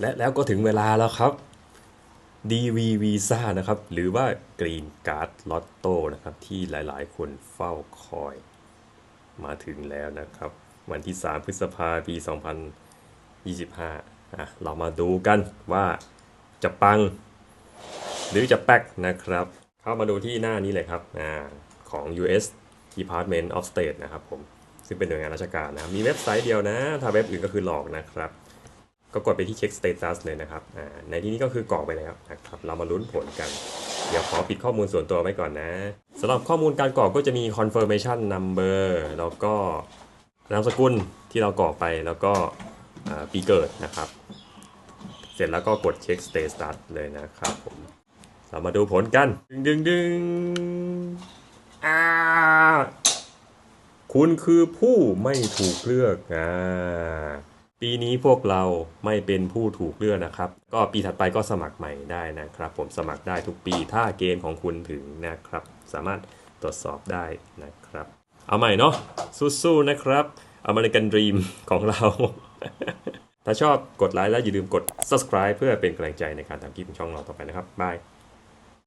และแล้วก็ถึงเวลาแล้วครับ DV Visa นะครับ หรือว่า Green Card Lotto นะครับ ที่หลายๆ คนเฝ้าคอย มาถึงแล้วนะครับ วันที่ 3 พฤษภาปี 2025อะเรามาดูกันว่าจะปัง หรือจะแป๊กนะครับ เข้ามาดูที่หน้านี้เลยครับอ่าของ US Department of State นะครับผม ซึ่งเป็นหน่วยงานราชการนะครับ มีเว็บไซต์เดียวนะ ถ้าเว็บอื่นก็คือหลอกนะครับ ก็กดไปที่เช็ค status เลยนะครับ ในที่นี้ก็คือกรอกไปแล้วนะครับ เรามาลุ้นผลกัน เดี๋ยวขอปิดข้อมูลส่วนตัวไว้ก่อนนะสำหรับข้อมูลการกรอกก็จะมี confirmation number แล้วก็นามสกุลที่เรากรอกไปแล้วก็ปีเกิดนะครับ เสร็จแล้วก็กดเช็ค status เลยนะครับผมเรามาดูผลกัน ดึงดึงดึงอ่าคุณคือผู้ไม่ถูกเลือกอ่า ปีนี้พวกเราไม่เป็นผู้ถูกเลือกนะครับ ก็ปีถัดไปก็สมัครใหม่ได้นะครับ ผมสมัครได้ทุกปีถ้าเกณฑ์ของคุณถึงนะครับ สามารถตรวจสอบได้นะครับ เอาใหม่เนาะสู้ๆนะครับ American Dream ของเรา ถ้าชอบกดไลค์และอย่าลืมกด subscribe เพื่อเป็นกำลังใจในการทำคลิปของช่องเราต่อไปนะครับบาย